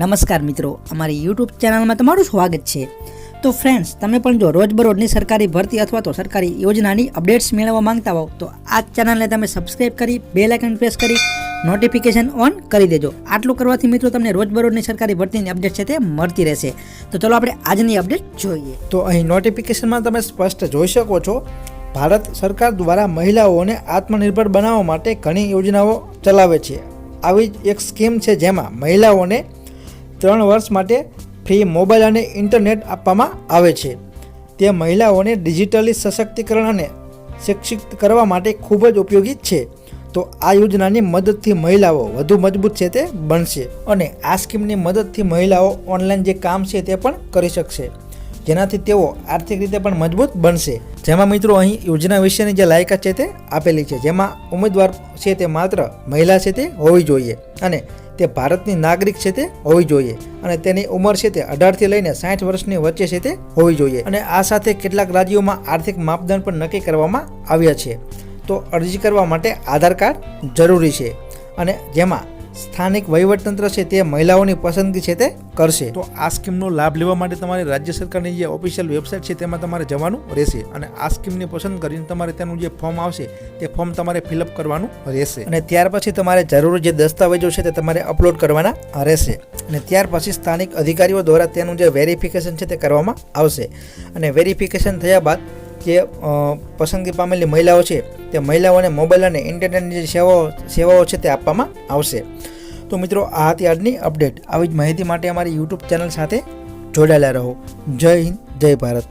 નમસ્કાર મિત્રો, અમારી યુટ્યુબ ચેનલમાં તમારું સ્વાગત છે. તો ફ્રેન્ડ્સ તમે પણ જો રોજબરોજની સરકારી ભરતી અથવા તો સરકારી યોજનાની અપડેટ્સ મેળવવા માંગતા હો, તો આ ચેનલને તમે સબસ્ક્રાઇબ કરી બે લાઇકન પ્રેસ કરી નોટિફિકેશન ઓન કરી દેજો. આટલું કરવાથી મિત્રો તમને રોજબરોજની સરકારી ભરતીની અપડેટ છે તે મળતી રહેશે. તો ચલો આપણે આજની અપડેટ જોઈએ. તો અહીં નોટિફિકેશનમાં તમે સ્પષ્ટ જોઈ શકો છો, ભારત સરકાર દ્વારા મહિલાઓને આત્મનિર્ભર બનાવવા માટે ઘણી યોજનાઓ ચલાવે છે. આવી એક સ્કીમ છે જેમાં મહિલાઓને ત્રણ વર્ષ માટે ફ્રી મોબાઈલ અને ઇન્ટરનેટ આપવામાં આવે છે. તે મહિલાઓને ડિજિટલી સશક્તિકરણ અને શિક્ષિત કરવા માટે ખૂબ જ ઉપયોગી છે. તો આ યોજનાની મદદથી મહિલાઓ વધુ મજબૂત છે તે બનશે અને આ સ્કીમની મદદથી મહિલાઓ ઓનલાઈન જે કામ છે તે પણ કરી શકશે. જેનાથી તેઓ આર્થિક રીતે પણ મજબૂત બનશે. જેમાં મિત્રો અહીં યોજના વિશેની જે લાયકાત છે તે આપેલી છે. જેમાં ઉમેદવાર છે તે માત્ર મહિલા છે તે હોવી જોઈએ. અને તે ભારતની નાગરિક છે તે હોવી જોઈએ અને તેની ઉંમર છે તે અઢારથી લઈને સાઠ વર્ષની વચ્ચે છે તે હોવી જોઈએ. અને આ સાથે કેટલાક રાજ્યોમાં આર્થિક માપદંડ પણ નક્કી કરવામાં આવ્યા છે. તો અરજી કરવા માટે આધાર કાર્ડ જરૂરી છે. અને જેમાં સ્થાનિક વહીવટતંત્ર છે તે મહિલાઓની પસંદગી છે તે કરશે. તો આ સ્કીમનો લાભ લેવા માટે તમારે રાજ્ય સરકારની જે ઓફિશિયલ વેબસાઇટ છે તેમાં તમારે જવાનું રહેશે અને આ સ્કીમને પસંદ કરીને તમારે તેનું જે ફોર્મ આવશે તે ફોર્મ તમારે ફિલઅપ કરવાનું રહેશે. અને ત્યાર પછી તમારે જરૂરી જે દસ્તાવેજો છે તે તમારે અપલોડ કરવાના રહેશે. અને ત્યાર પછી સ્થાનિક અધિકારીઓ દ્વારા તેનું જે વેરિફિકેશન છે તે કરવામાં આવશે. અને વેરિફિકેશન થયા બાદ જે પસંદગી પામેલી મહિલાઓ છે, તે મહિલાઓને મોબાઈલ અને ઇન્ટરનેટની જે સેવાઓ સેવાઓ છે તે આપવામાં આવશે. તો મિત્રો, આ હતી આજની અપડેટ. આવી જ માહિતી માટે અમારી યુટ્યુબ ચેનલ સાથે જોડાયેલા રહો. જય હિન્દ, જય ભારત.